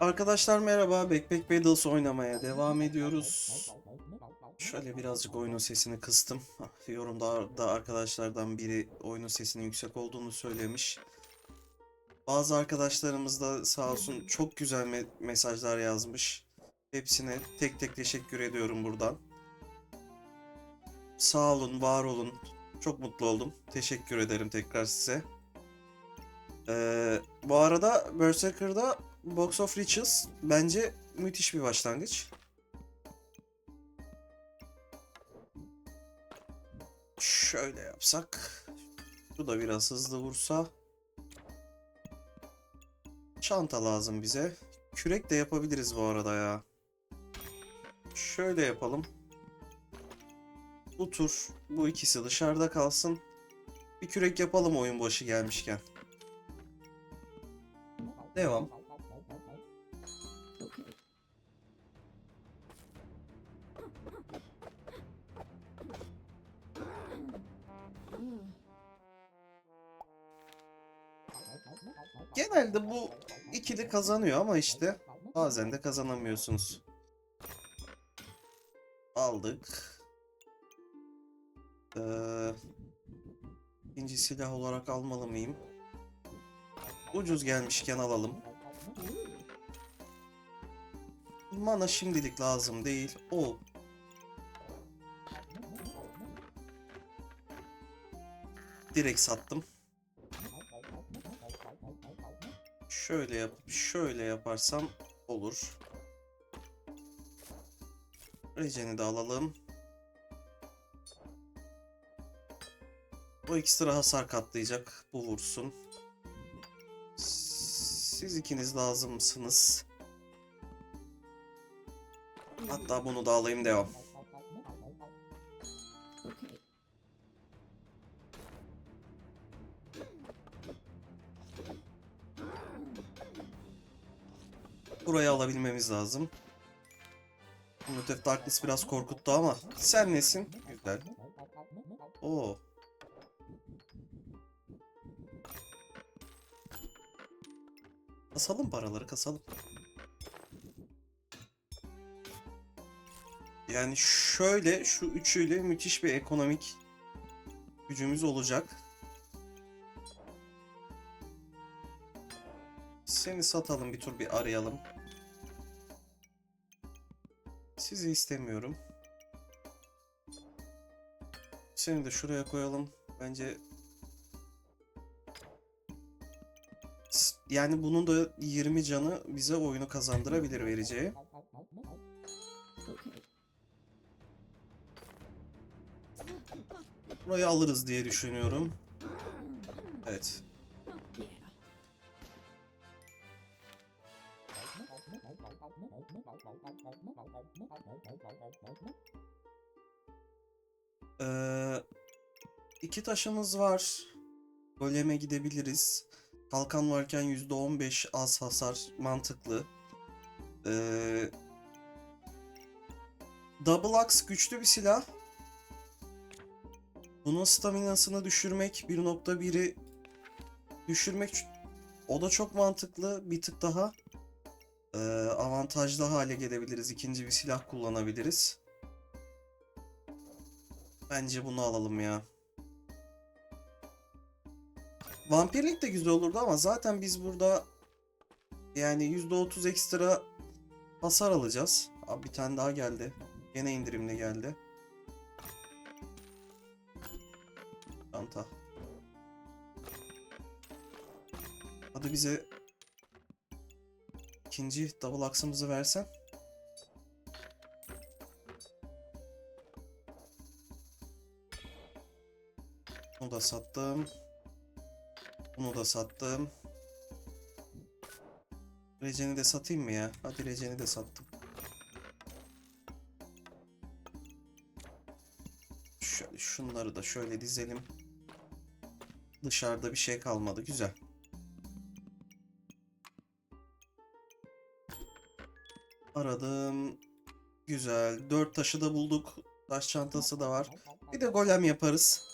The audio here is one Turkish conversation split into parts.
Arkadaşlar merhaba. Backpack Battles oynamaya devam ediyoruz. Şöyle birazcık oyunun sesini kıstım. Ah, Yorumda da arkadaşlardan biri oyunun sesinin yüksek olduğunu söylemiş. Bazı arkadaşlarımız da sağ olsun çok güzel me- mesajlar yazmış. Hepsine tek tek teşekkür ediyorum buradan. Sağ olun, var olun. Çok mutlu oldum. Teşekkür ederim tekrar size. Ee, bu arada Berserker'da Box of Riches bence müthiş bir başlangıç. Şöyle yapsak. Şu da biraz hızlı vursa. Çanta lazım bize. Kürek de yapabiliriz bu arada ya. Şöyle yapalım. Bu tur bu ikisi dışarıda kalsın. Bir kürek yapalım oyun başı gelmişken. Devam. Genelde bu ikili kazanıyor ama işte bazen de kazanamıyorsunuz. Aldık. Ee, ikinci silah olarak almalı mıyım? Ucuz gelmişken alalım. Mana şimdilik lazım değil. O. Direkt sattım. Şöyle yapıp şöyle yaparsam olur. Rejen'i de alalım. O ekstra hasar katlayacak. Bu vursun. Siz ikiniz lazımsınız. Hatta bunu da alayım devam. Alabilmemiz lazım. Umut of Darkness biraz korkuttu ama sen nesin? Güzel. Oo. Kasalım paraları kasalım. Yani şöyle şu üçüyle müthiş bir ekonomik gücümüz olacak. Seni satalım bir tur bir arayalım. Sizi istemiyorum. Seni de şuraya koyalım. Bence yani bunun da 20 canı bize oyunu kazandırabilir vereceği. Burayı alırız diye düşünüyorum. Evet. Ee, iki taşımız var. Goleme gidebiliriz. Kalkan varken %15 az hasar mantıklı. Ee, Double Axe güçlü bir silah. Bunun staminasını düşürmek 1.1'i düşürmek o da çok mantıklı. Bir tık daha ee, avantajlı hale gelebiliriz. İkinci bir silah kullanabiliriz. Bence bunu alalım ya. Vampirlik de güzel olurdu ama zaten biz burada yani %30 ekstra hasar alacağız. Abi bir tane daha geldi. Gene indirimli geldi. Çanta. Hadi bize ikinci double axe'ımızı versen. Bunu da sattım. Bunu da sattım. Recen'i de satayım mı ya? Hadi Recen'i de sattım. Şöyle şunları da şöyle dizelim. Dışarıda bir şey kalmadı. Güzel. Aradım. Güzel. Dört taşı da bulduk. Taş çantası da var. Bir de golem yaparız.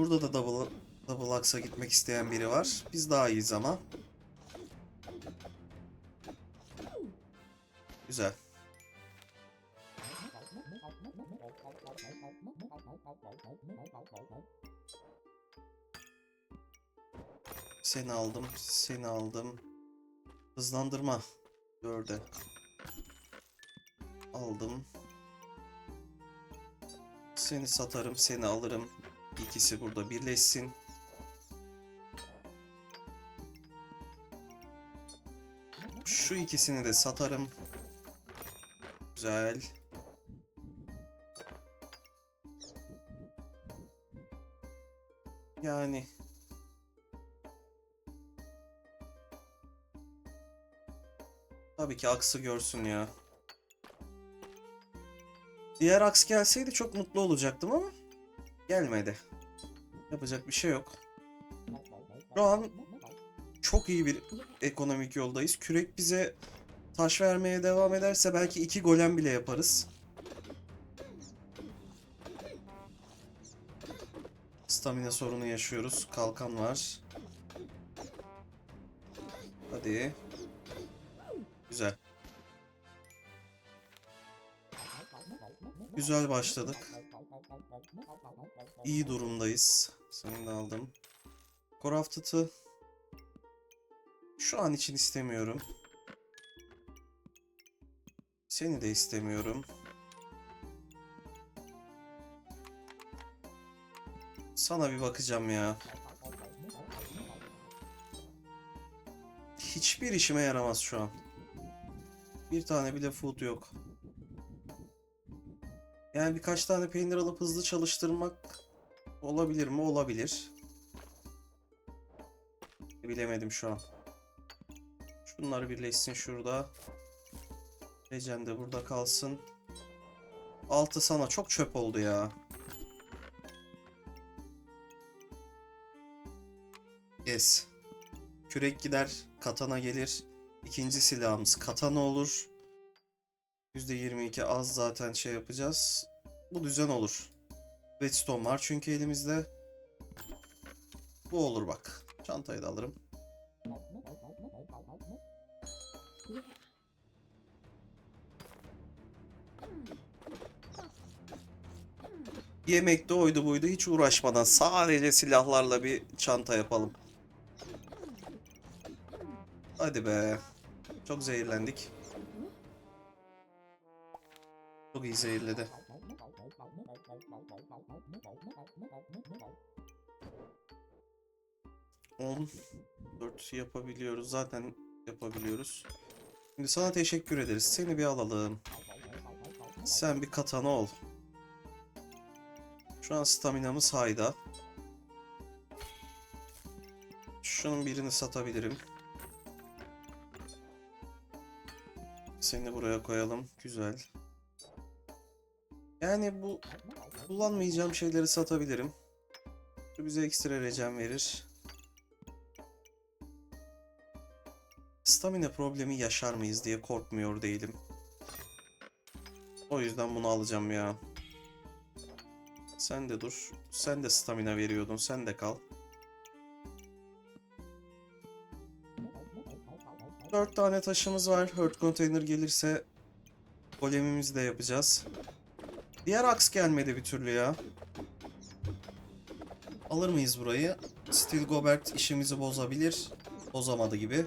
Burada da double, double axe'a gitmek isteyen biri var. Biz daha iyiyiz ama. Güzel. Seni aldım, seni aldım. Hızlandırma. Dörde. Aldım. Seni satarım, seni alırım. İkisi burada birleşsin. Şu ikisini de satarım. Güzel. Yani Tabii ki aksı görsün ya. Diğer aks gelseydi çok mutlu olacaktım ama gelmedi. Yapacak bir şey yok. Şu an çok iyi bir ekonomik yoldayız. Kürek bize taş vermeye devam ederse belki iki golem bile yaparız. Stamina sorunu yaşıyoruz. Kalkan var. Hadi. Güzel başladık. İyi durumdayız. Seni de aldım. Crafted'ı şu an için istemiyorum. Seni de istemiyorum. Sana bir bakacağım ya. Hiçbir işime yaramaz şu an. Bir tane bile food yok. Yani birkaç tane peynir alıp hızlı çalıştırmak olabilir mi? Olabilir. Bilemedim şu an. Şunlar birleşsin şurada. Legend de burada kalsın. Altı sana çok çöp oldu ya. Yes. Kürek gider, katana gelir. İkinci silahımız katana olur. %22 az zaten şey yapacağız. Bu düzen olur. Redstone var çünkü elimizde. Bu olur bak. Çantayı da alırım. Yemekte oydu buydu hiç uğraşmadan sadece silahlarla bir çanta yapalım. Hadi be. Çok zehirlendik. Çok iyi zehirledi. On dört yapabiliyoruz. Zaten yapabiliyoruz. Şimdi sana teşekkür ederiz. Seni bir alalım. Sen bir katana ol. Şu an staminamız hayda. Şunun birini satabilirim. Seni buraya koyalım. Güzel. Yani bu kullanmayacağım şeyleri satabilirim. Bu bize ekstra recem verir. Stamina problemi yaşar mıyız diye korkmuyor değilim. O yüzden bunu alacağım ya. Sen de dur. Sen de stamina veriyordun. Sen de kal. Dört tane taşımız var. Hurt container gelirse golemimizi de yapacağız. Diğer aks gelmedi bir türlü ya. Alır mıyız burayı? Steel Gobert işimizi bozabilir. Bozamadı gibi.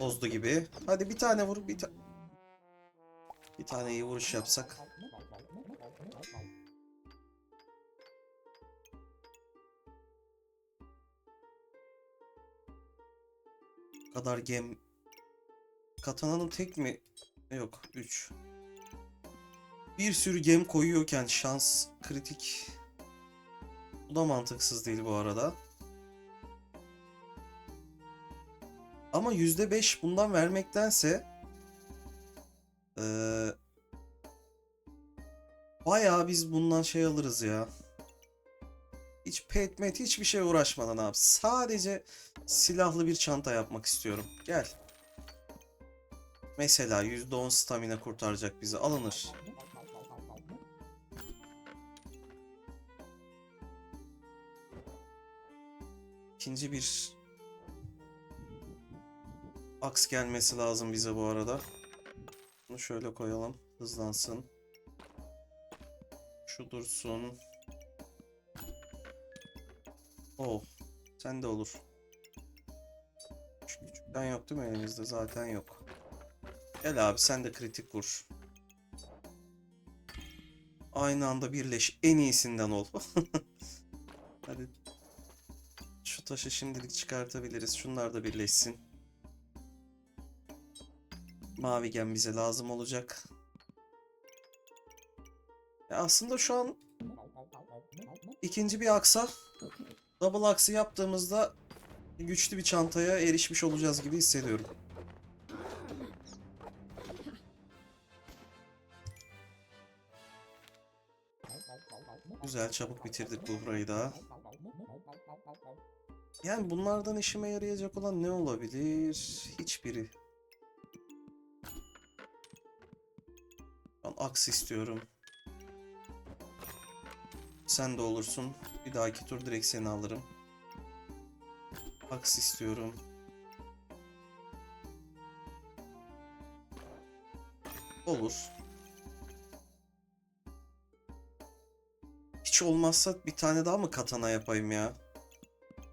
Bozdu gibi. Hadi bir tane vur. Bir, ta bir tane iyi vuruş yapsak. Kadar gem... Katana'nın tek mi? Yok 3. Bir sürü gem koyuyorken şans kritik. Bu da mantıksız değil bu arada. Ama %5 bundan vermektense ee, bayağı biz bundan şey alırız ya. Hiç pet met hiçbir şey uğraşmadan abi. Sadece silahlı bir çanta yapmak istiyorum. Gel. Mesela %10 stamina kurtaracak bizi. Alınır. ikinci bir aks gelmesi lazım bize bu arada. Bunu şöyle koyalım. Hızlansın. Şu dursun. Oh. Sen de olur. Şu küçükten yok değil mi elimizde? Zaten yok. Gel abi sen de kritik vur. Aynı anda birleş. En iyisinden ol. Hadi. Şu taşı şimdilik çıkartabiliriz. Şunlar da birleşsin. Mavi gem bize lazım olacak. Ya aslında şu an ikinci bir aksa double aksı yaptığımızda güçlü bir çantaya erişmiş olacağız gibi hissediyorum. Güzel çabuk bitirdik bu burayı da. Yani bunlardan işime yarayacak olan ne olabilir? Hiçbiri. Ben aks istiyorum. Sen de olursun. Bir dahaki tur direkt seni alırım. Aks istiyorum. Olur. Hiç olmazsa bir tane daha mı katana yapayım ya?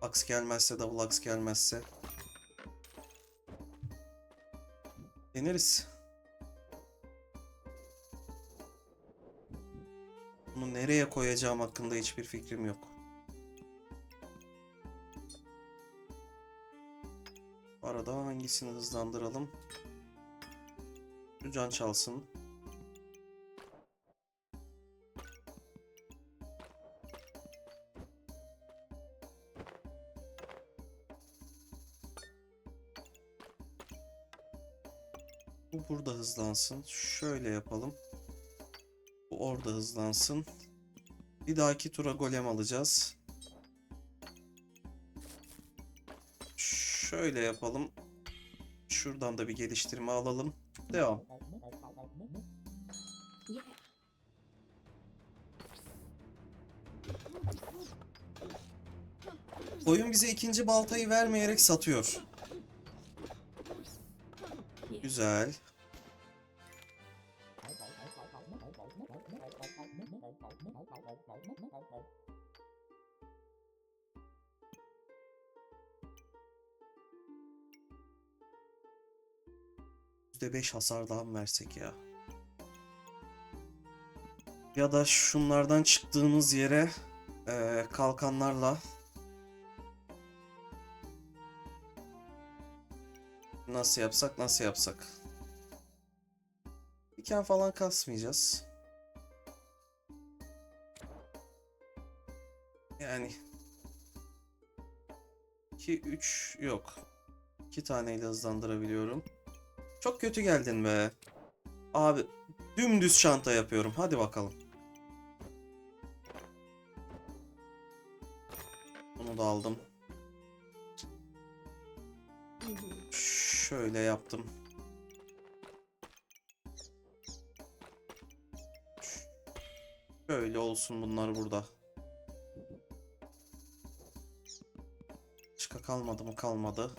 Aks gelmezse, double aks gelmezse. Deneriz. Nereye koyacağım hakkında hiçbir fikrim yok. Arada hangisini hızlandıralım? Şu can çalsın. Bu burada hızlansın. Şöyle yapalım. Bu orada hızlansın. Bir dahaki tura golem alacağız. Şöyle yapalım. Şuradan da bir geliştirme alalım. Devam. Oyun bize ikinci baltayı vermeyerek satıyor. Güzel. %5 hasar daha mı versek ya? Ya da şunlardan çıktığımız yere eee, kalkanlarla nasıl yapsak nasıl yapsak? Diken falan kasmayacağız. Yani 2 3 yok. 2 taneyle hızlandırabiliyorum. Çok kötü geldin be. Abi dümdüz çanta yapıyorum. Hadi bakalım. Bunu da aldım. Şöyle yaptım. Şöyle olsun bunlar burada. Başka kalmadı mı? Kalmadı.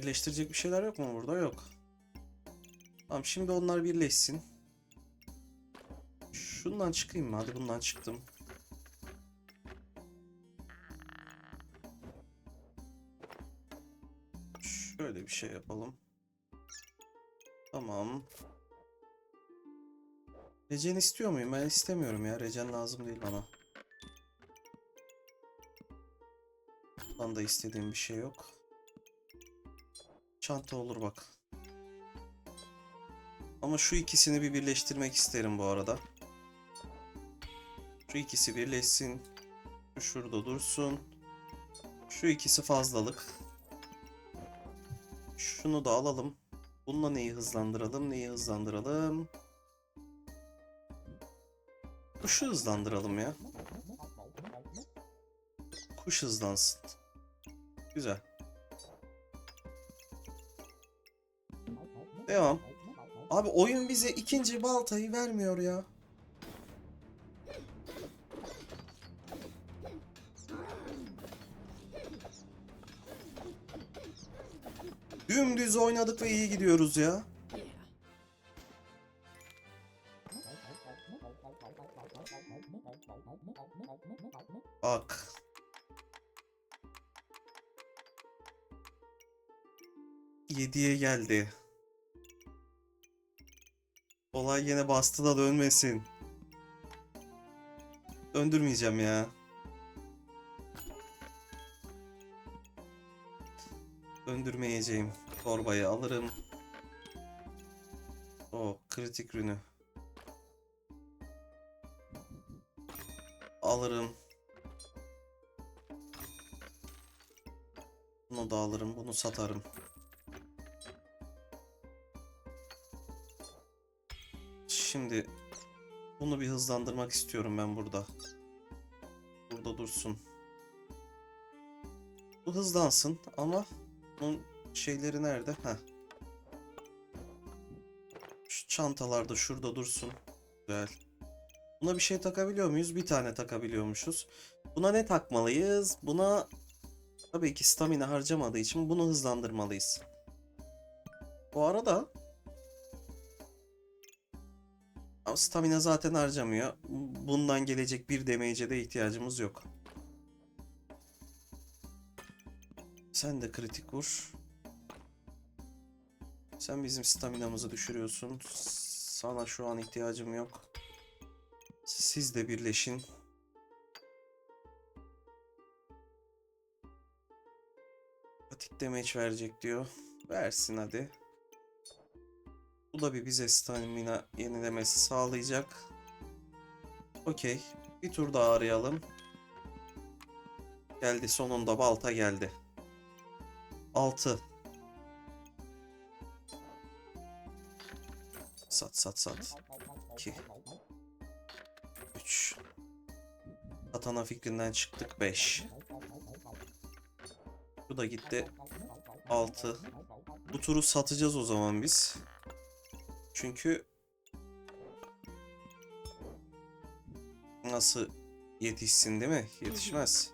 Birleştirecek bir şeyler yok mu burada? Yok. Tamam şimdi onlar birleşsin. Şundan çıkayım mı? Hadi bundan çıktım. Şöyle bir şey yapalım. Tamam. Regen istiyor muyum? Ben istemiyorum ya. Regen lazım değil bana. Buradan da istediğim bir şey yok. Çanta olur bak. Ama şu ikisini bir birleştirmek isterim bu arada. Şu ikisi birleşsin. Şu şurada dursun. Şu ikisi fazlalık. Şunu da alalım. Bununla neyi hızlandıralım? Neyi hızlandıralım? Kuşu hızlandıralım ya. Kuş hızlansın. Güzel. Devam. Abi oyun bize ikinci baltayı vermiyor ya. Dümdüz oynadık ve iyi gidiyoruz ya. Bak. Yediye geldi. Olay yine bastı da dönmesin. Döndürmeyeceğim ya. Döndürmeyeceğim. Torbayı alırım. O kritik ürünü. Alırım. Bunu da alırım. Bunu satarım. Şimdi bunu bir hızlandırmak istiyorum ben burada. Burada dursun. Bu hızlansın ama bunun şeyleri nerede? Heh. Şu çantalar da şurada dursun. Güzel. Buna bir şey takabiliyor muyuz? Bir tane takabiliyormuşuz. Buna ne takmalıyız? Buna tabii ki stamina harcamadığı için bunu hızlandırmalıyız. Bu arada stamina zaten harcamıyor. Bundan gelecek bir damage'e de ihtiyacımız yok. Sen de kritik vur. Sen bizim staminamızı düşürüyorsun. Sana şu an ihtiyacım yok. Siz de birleşin. Atik damage verecek diyor. Versin hadi. Bu da bir bize stamina yenilemesi sağlayacak. Okey. Bir tur daha arayalım. Geldi sonunda balta geldi. 6. Sat sat sat. 2. 3. Katana fikrinden çıktık 5. Bu da gitti 6. Bu turu satacağız o zaman biz. Çünkü nasıl yetişsin değil mi? Yetişmez.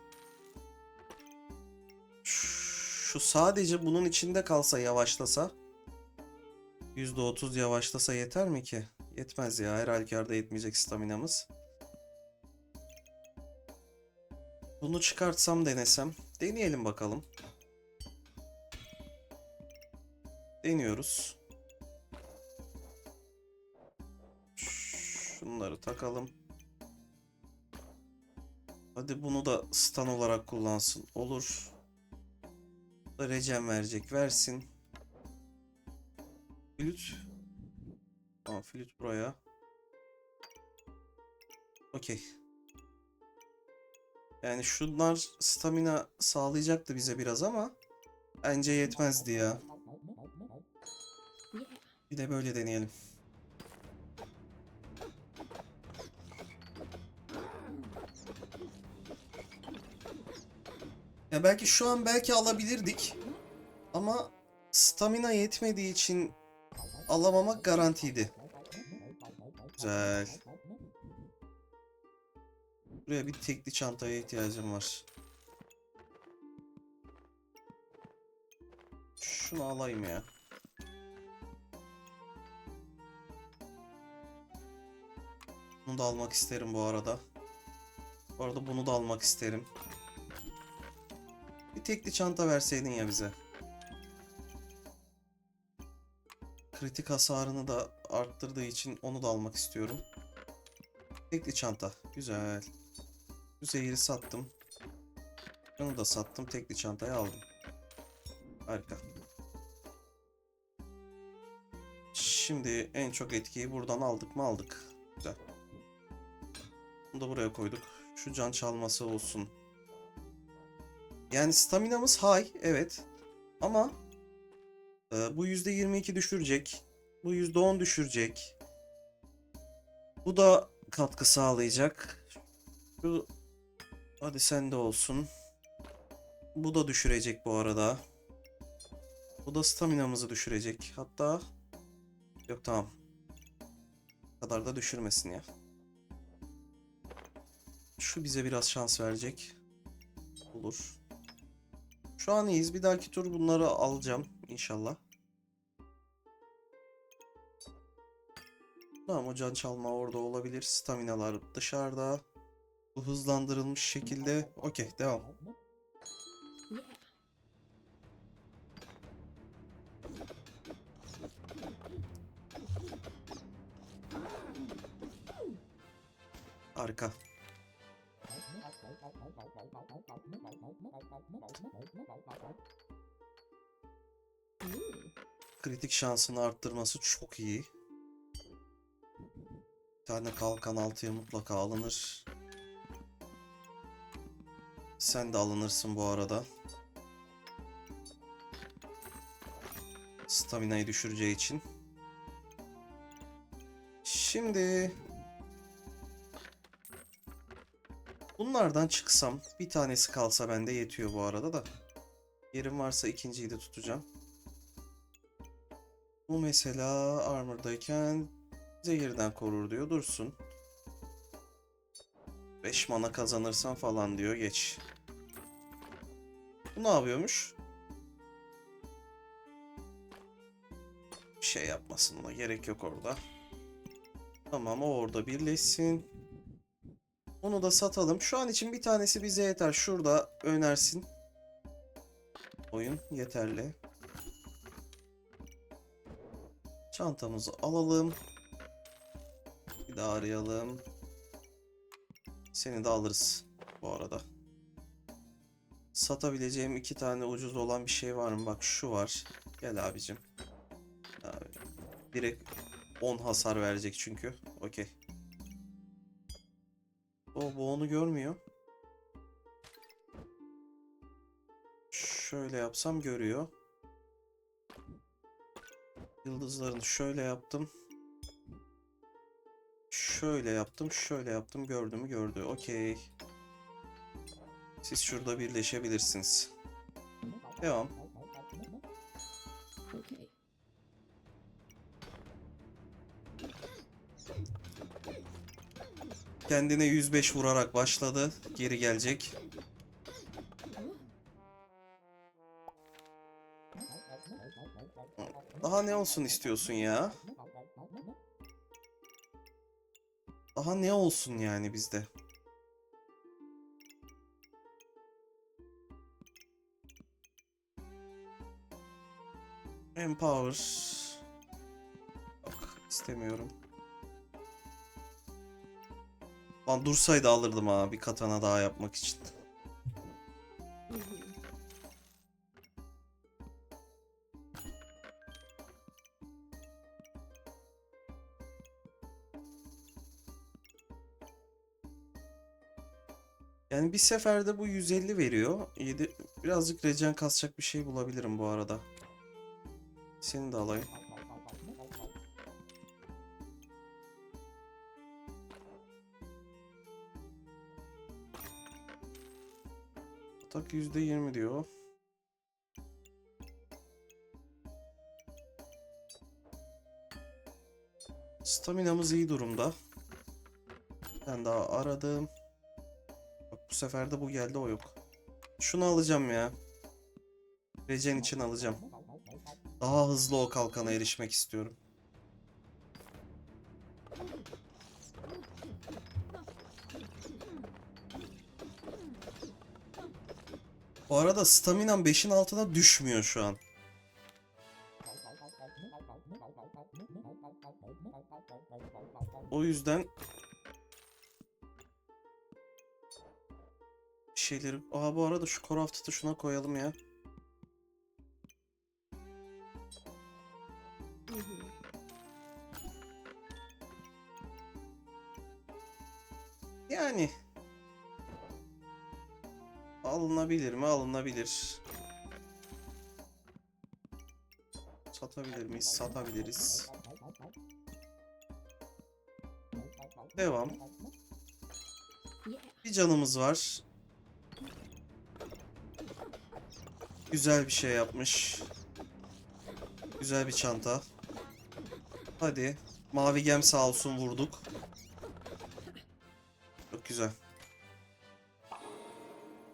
Şu sadece bunun içinde kalsa yavaşlasa %30 yavaşlasa yeter mi ki? Yetmez ya. Her halükarda yetmeyecek staminamız. Bunu çıkartsam denesem. Deneyelim bakalım. Deniyoruz. Takalım. Hadi bunu da stun olarak kullansın. Olur. Recem verecek. Versin. Flüt. Tamam flüt buraya. Okey. Yani şunlar stamina sağlayacaktı bize biraz ama bence yetmezdi ya. Bir de böyle deneyelim. Ya belki şu an belki alabilirdik. Ama stamina yetmediği için alamamak garantiydi. Güzel. Buraya bir tekli çantaya ihtiyacım var. Şunu alayım ya. Bunu da almak isterim bu arada. Bu arada bunu da almak isterim. Tekli çanta verseydin ya bize. Kritik hasarını da arttırdığı için onu da almak istiyorum. Tekli çanta. Güzel. Bu zehiri sattım. Bunu da sattım. Tekli çantayı aldım. Harika. Şimdi en çok etkiyi buradan aldık mı aldık. Güzel. Bunu da buraya koyduk. Şu can çalması olsun. Yani staminamız high evet. Ama e, bu %22 düşürecek. Bu %10 düşürecek. Bu da katkı sağlayacak. Şu hadi sende olsun. Bu da düşürecek bu arada. Bu da staminamızı düşürecek. Hatta yok tamam. Bu kadar da düşürmesin ya. Şu bize biraz şans verecek. Olur. Şu an iyiyiz. Bir dahaki tur bunları alacağım. inşallah. Tamam o can çalma orada olabilir. Staminalar dışarıda. Bu hızlandırılmış şekilde. Okey devam. Arka. Kritik şansını arttırması çok iyi. Bir tane kalkan altıya mutlaka alınır. Sen de alınırsın bu arada. Stamina'yı düşüreceği için. Şimdi bunlardan çıksam bir tanesi kalsa bende yetiyor bu arada da. Yerim varsa ikinciyi de tutacağım. Bu mesela armordayken zehirden korur diyor. Dursun. 5 mana kazanırsan falan diyor. Geç. Bu ne yapıyormuş? Bir şey yapmasın buna. Gerek yok orada. Tamam o orada birleşsin. Onu da satalım. Şu an için bir tanesi bize yeter. Şurada önersin. Oyun yeterli. Çantamızı alalım. Bir daha arayalım. Seni de alırız bu arada. Satabileceğim iki tane ucuz olan bir şey var mı? Bak şu var. Gel abicim. Abi, direkt 10 hasar verecek çünkü. Okey. O bu onu görmüyor. Şöyle yapsam görüyor. Yıldızlarını şöyle yaptım. Şöyle yaptım, şöyle yaptım. Gördü mü? Gördü. Okey. Siz şurada birleşebilirsiniz. Devam. Kendine 105 vurarak başladı. Geri gelecek. Ne olsun istiyorsun ya? Daha ne olsun yani bizde? Empower. Yok istemiyorum. Lan dursaydı alırdım ha bir katana daha yapmak için. Yani bir seferde bu 150 veriyor. 7 birazcık regen kasacak bir şey bulabilirim bu arada. Seni de alayım. Atak %20 diyor. Staminamız iyi durumda. Ben daha aradım. Bu sefer de bu geldi o yok. Şunu alacağım ya. Regen için alacağım. Daha hızlı o kalkana erişmek istiyorum. Bu arada staminam 5'in altına düşmüyor şu an. O yüzden şeyleri... Aa bu arada şu Crafted'ı şuna koyalım ya. Yani alınabilir mi? Alınabilir. Satabilir miyiz? Satabiliriz. Devam. Bir canımız var. Güzel bir şey yapmış. Güzel bir çanta. Hadi. Mavi gem sağ olsun vurduk. Çok güzel.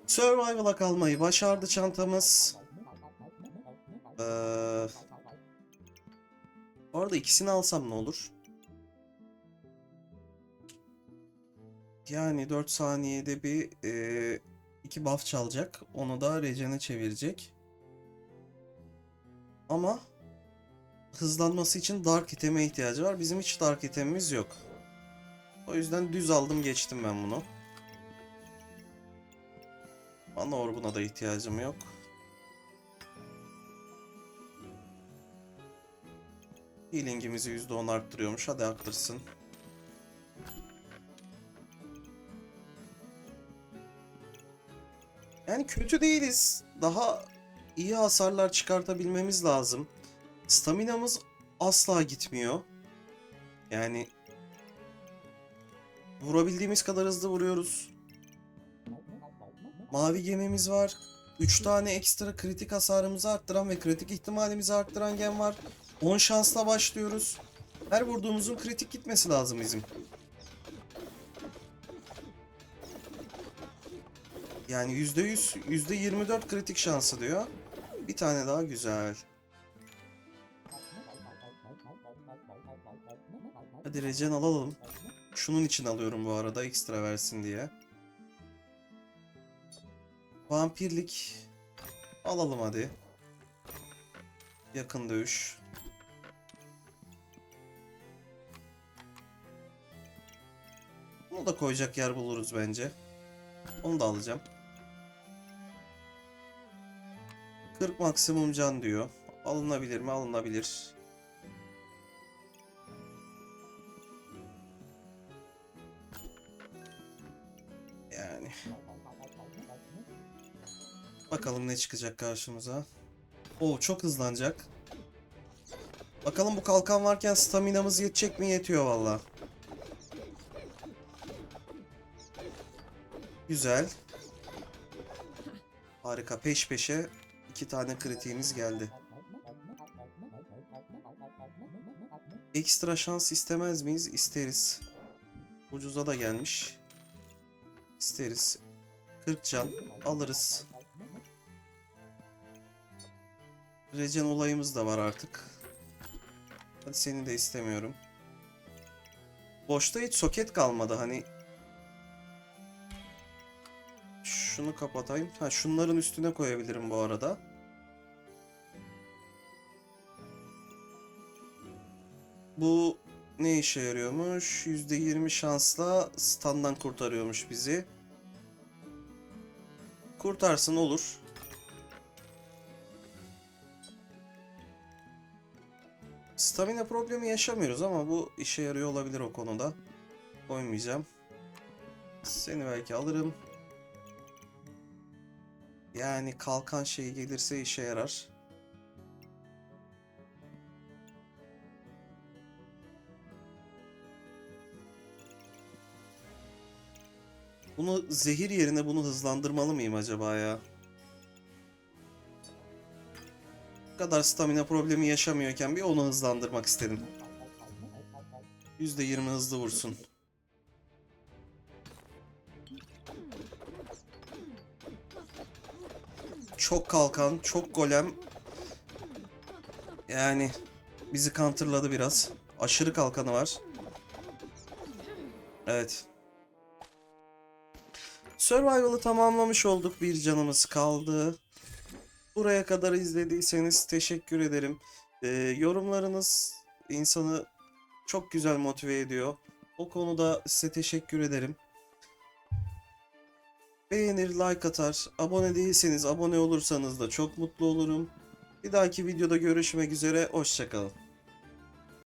Survival'a kalmayı başardı çantamız. Ee, bu ikisini alsam ne olur? Yani 4 saniyede bir e, iki buff çalacak. Onu da Regen'e çevirecek. Ama hızlanması için Dark item'e ihtiyacı var. Bizim hiç Dark item'imiz yok. O yüzden düz aldım geçtim ben bunu. Mana Orbu'na da ihtiyacım yok. Healing'imizi %10 arttırıyormuş. Hadi arttırsın. Yani kötü değiliz. Daha iyi hasarlar çıkartabilmemiz lazım. Staminamız asla gitmiyor. Yani vurabildiğimiz kadar hızlı vuruyoruz. Mavi gemimiz var. 3 tane ekstra kritik hasarımızı arttıran ve kritik ihtimalimizi arttıran gem var. 10 şansla başlıyoruz. Her vurduğumuzun kritik gitmesi lazım bizim. Yani %100, %24 kritik şansı diyor. Bir tane daha güzel. Hadi regen alalım. Şunun için alıyorum bu arada ekstra versin diye. Vampirlik alalım hadi. Yakın dövüş. Bunu da koyacak yer buluruz bence. Onu da alacağım. 40 maksimum can diyor. Alınabilir mi? Alınabilir. Yani. Bakalım ne çıkacak karşımıza. Oo çok hızlanacak. Bakalım bu kalkan varken staminamız yetecek mi? Yetiyor valla. Güzel. Harika. Peş peşe iki tane kritiğimiz geldi. Ekstra şans istemez miyiz? İsteriz. Ucuza da gelmiş. İsteriz. 40 can alırız. Regen olayımız da var artık. Hadi seni de istemiyorum. Boşta hiç soket kalmadı hani. Şunu kapatayım. Ha şunların üstüne koyabilirim bu arada. Bu ne işe yarıyormuş? %20 şansla standdan kurtarıyormuş bizi. Kurtarsın olur. Stamina problemi yaşamıyoruz ama bu işe yarıyor olabilir o konuda. Koymayacağım. Seni belki alırım. Yani kalkan şeyi gelirse işe yarar. Bunu zehir yerine bunu hızlandırmalı mıyım acaba ya? Bu kadar stamina problemi yaşamıyorken bir onu hızlandırmak istedim. %20 hızlı vursun. Çok kalkan, çok golem. Yani bizi counterladı biraz. Aşırı kalkanı var. Evet. Survival'ı tamamlamış olduk. Bir canımız kaldı. Buraya kadar izlediyseniz teşekkür ederim. Ee, yorumlarınız insanı çok güzel motive ediyor. O konuda size teşekkür ederim. Beğenir, like atar. Abone değilseniz abone olursanız da çok mutlu olurum. Bir dahaki videoda görüşmek üzere. Hoşçakalın.